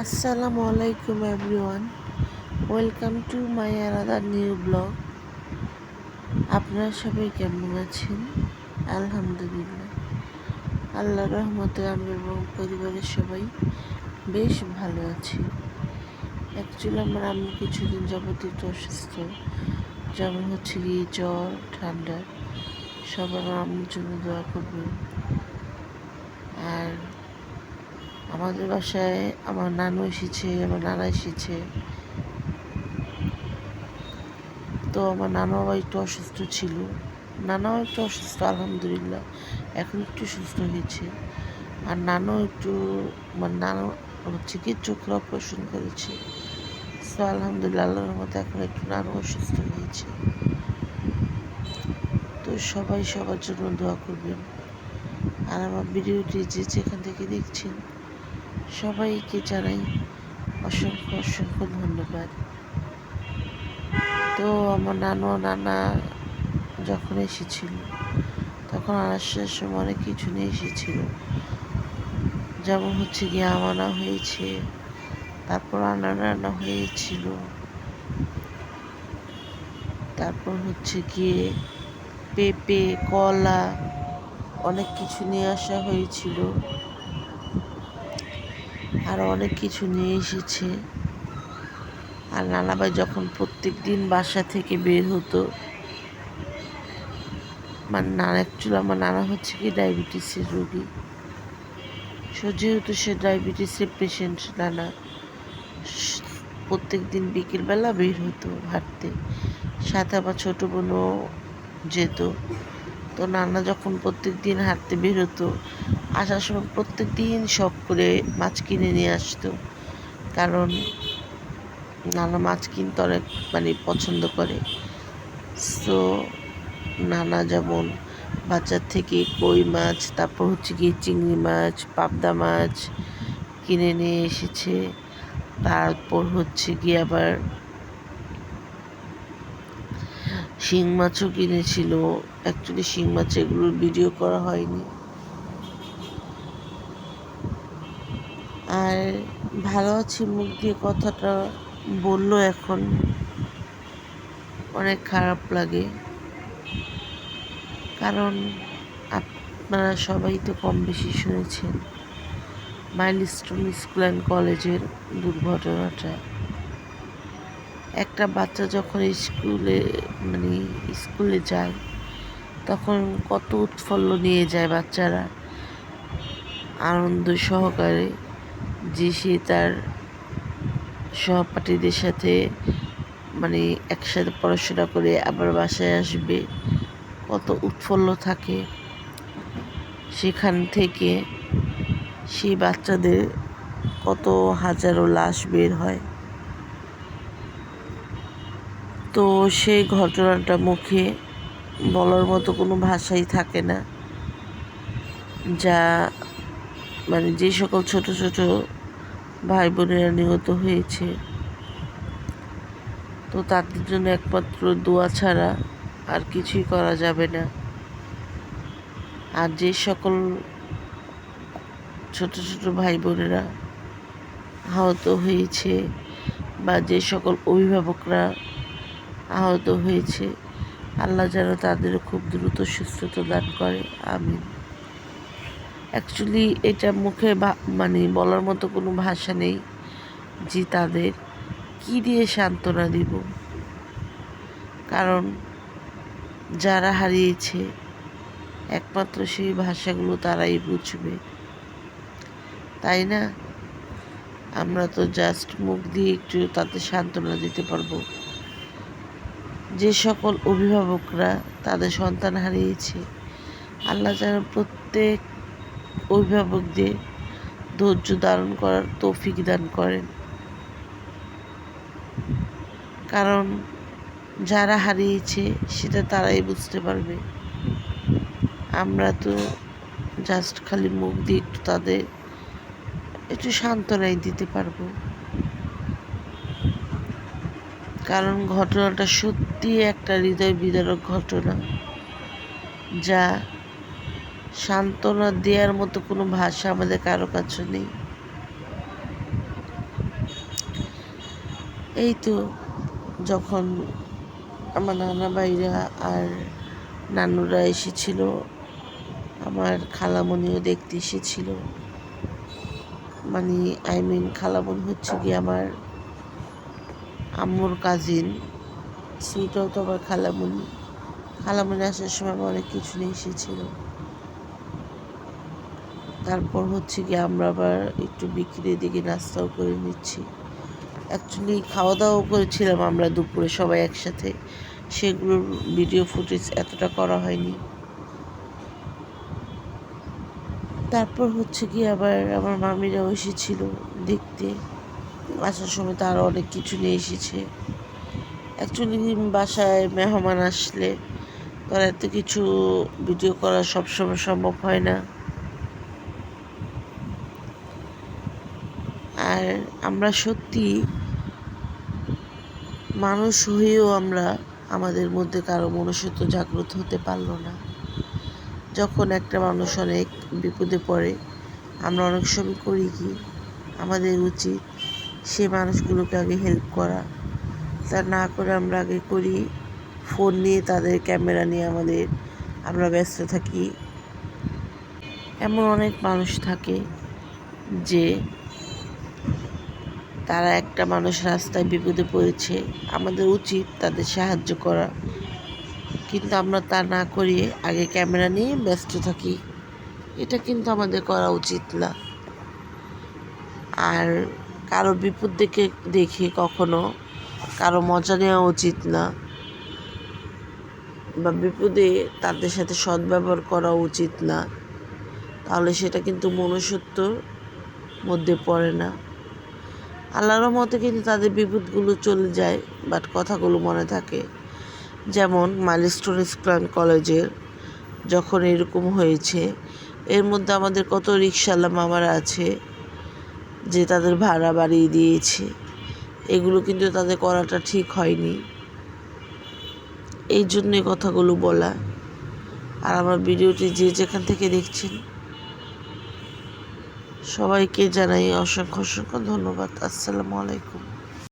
আসসালামু আলাইকুম everyone. Welcome to my another new blog. আপনারা সবাই কেমন আছেন? আলহামদুলিল্লাহ। আল্লাহ রহমতে আমি এবং পরিবারের সবাই বেশ ভালো আছি। অ্যাকচুয়ালি আমার আমি কিছুদিন যাবত একটু অসুস্থ। যেমন হচ্ছে গিয়ে জ্বর, ঠান্ডা। সবার আমার জন্য দোয়া করবেন। আর আমাদের বাসায় আমার নানু এসেছে, আমার নানা এসেছে। তো আমার নানু বাবা একটু অসুস্থ ছিল। নানাও একটু অসুস্থ, আলহামদুলিল্লাহ। এখন একটু সুস্থ হয়েছে। আর নানু একটু মানে নানু হচ্ছে কি চোখের অপারেশন করেছে। তো আলহামদুলিল্লাহ, আল্লাহর মতো এখন একটু নানু অসুস্থ হয়েছে। তো সবাই সবার জন্য দোয়া করবেন। আর আমার ভিডিওটি যে যেখান থেকে দেখছেন সবাইকে জানাই অসংখ্য অসংখ্য ধন্যবাদ। তো আমার নানু নানা যখন এসেছিল, তখন আসার সময় অনেক কিছু নিয়ে এসেছিল। যেমন হচ্ছে গিয়ে আমানা হয়েছে, তারপর আনা রান্না হয়েছিল, তারপর হচ্ছে গিয়ে পেঁপে, কলা অনেক কিছু নিয়ে আসা হয়েছিল। আরও অনেক কিছু নিয়ে এসেছে। আর নানাবাই যখন প্রত্যেক দিন বাসা থেকে বের হতো মানে নানা অ্যাকচুয়ালি আমার নানা হচ্ছে কি ডায়াবেটিসের রোগী। সো যেহেতু সে ডায়াবেটিসের পেশেন্ট নানা প্রত্যেক দিন বিকেলবেলা বের হতো হাঁটতে। সাথে আবার ছোটো বোনও যেত। তো নানা যখন প্রত্যেক দিন হাঁটতে বের হতো আসার সময় প্রত্যেক দিন শখ করে মাছ কিনে নিয়ে আসতো। কারণ নানা মাছ কিনতে অনেক মানে পছন্দ করে। সো নানা যেমন বাজার থেকে কই মাছ, তারপর হচ্ছে গিয়ে চিংড়ি মাছ, পাবদা মাছ কিনে নিয়ে এসেছে। তারপর হচ্ছে গিয়ে আবার শিং মাছও কিনেছিল। অ্যাকচুয়ালি শিং মাছ এগুলোর ভিডিও করা হয়নি। আর ভালো আছি, মুখ দিয়ে কথাটা বলল এখন। অনেক খারাপ লাগে। কারণ আপনারা সবাই তো কম বেশি শুনেছেন মাইলস্টোন স্কুল অ্যান্ড কলেজের দুর্ঘটনাটা। একটা বাচ্চা যখন স্কুলে মানে স্কুলে যায়, তখন কত উৎফুল্ল নিয়ে যায় বাচ্চারা। আনন্দ সহকারে। যে সে তার সহপাঠীদের সাথে মানে একসাথে পড়াশোনা করে আবার বাসায় আসবে, কত উৎফুল্ল থাকে। সেখান থেকে সেই বাচ্চাদের কত হাজারো লাশ বের হয়। তো সেই ঘটনাটা মুখে বলার মতো কোনো ভাষাই থাকে না, যা মানে যে সকল ছোট ছোট ভাই বোনেরা নিহত হয়েছে। তো তাদের জন্য একমাত্র দোয়া ছাড়া আর কিছুই করা যাবে না। আর যে সকল ছোট ছোট ভাই বোনেরা আহত হয়েছে বা যে সকল অভিভাবকরা আহত হয়েছে, আল্লাহ যেন তাদের খুব দ্রুত সুস্থতা দান করে। আমি অ্যাকচুয়ালি এটা মুখে মানে বলার মতো কোনো ভাষা নেই যে তাদের কী দিয়ে সান্ত্বনা দিব। কারণ যারা হারিয়েছে, একমাত্র সেই ভাষাগুলো তারাই বুঝবে। তাই না? আমরা তো জাস্ট মুখ দিয়ে একটু তাতে সান্ত্বনা দিতে পারব। যে সকল অভিভাবকরা তাদের সন্তান হারিয়েছে, আল্লাহ যেন প্রত্যেক অভিভাবকদের ধৈর্য ধারণ করার তৌফিক দান করেন। কারণ যারা হারিয়েছে সেটা তারাই বুঝতে পারবে। আমরা তো জাস্ট খালি মুখ দিয়ে একটু তাদের একটু সান্ত্বনাই দিতে পারব। কারণ ঘটনাটা সত্যি একটা হৃদয় বিদারক ঘটনা, যা সান্ত্বনা দেওয়ার মতো কোনো ভাষা আমাদের কারও কাছে নেই। এই তো যখন আমার নানা ভাইরা আর নানুরা এসেছিল, আমার খালামণিও দেখতে এসেছিল। মানে আই মিন খালামণ হচ্ছে কি আমার আম্মুর কাজিন সেটাও তো আমার খালামণি খালামণি আসার সময় আমার অনেক কিছু নিয়ে এসেছিল। তারপর হচ্ছে কি আমরা আবার একটু বিক্রির দিকে নাস্তাও করে নিচ্ছি। অ্যাকচুয়ালি খাওয়া দাওয়াও করেছিলাম আমরা দুপুরে সবাই একসাথে। সেগুলোর ভিডিও ফুটেজ এতটা করা হয়নি। তারপর হচ্ছে কি আবার আমার মামিরাও এসেছিল দেখতে। আসার সময় তো আরও অনেক কিছু নিয়ে এসেছে। অ্যাকচুয়ালি বাসায় মেহমান আসলে তার এত কিছু ভিডিও করা সবসময় সম্ভব হয় না। আর আমরা সত্যি মানুষ হয়েও আমরা আমাদের মধ্যে কারও মনুষ্যত্ব জাগ্রত হতে পারল না। যখন একটা মানুষ অনেক বিপদে পড়ে, আমরা অনেক সময় করি কি, আমাদের উচিত সে মানুষগুলোকে আগে হেল্প করা। তা না করে আমরা আগে করি ফোন নিয়ে তাদের ক্যামেরা নিয়ে আমাদের আমরা ব্যস্ত থাকি। এমন অনেক মানুষ থাকে যে তারা একটা মানুষ রাস্তায় বিপদে পড়েছে। আমাদের উচিত তাদের সাহায্য করা। কিন্তু আমরা তা না করিয়ে আগে ক্যামেরা নিয়ে ব্যস্ত থাকি। এটা কিন্তু আমাদের করা উচিত না। আর কারও বিপদ দেখে দেখে কখনো কারও মজা নেওয়া উচিত না। বা বিপদে তাদের সাথে সদ্ব্যবহার করা উচিত না। তাহলে সেটা কিন্তু মনুষ্যত্বর মধ্যে পড়ে না। আল্লাহর মতে কিন্তু তাদের বিপদগুলো চলে যায় বাট কথাগুলো মনে থাকে। যেমন মাইলস্টোন স্কুল কলেজের যখন এরকম হয়েছে, এর মধ্যে আমাদের কত রিক্সাওয়ালা মামারা আছে যে তাদের ভাড়া বাড়িয়ে দিয়েছে। এগুলো কিন্তু তাদের করাটা ঠিক হয়নি। এই জন্যে কথাগুলো বলা। আর আমার ভিডিওটি যে যেখান থেকে দেখছেন সবাইকে জানাই অসংখ্য অসংখ্য ধন্যবাদ। আসসালামু আলাইকুম।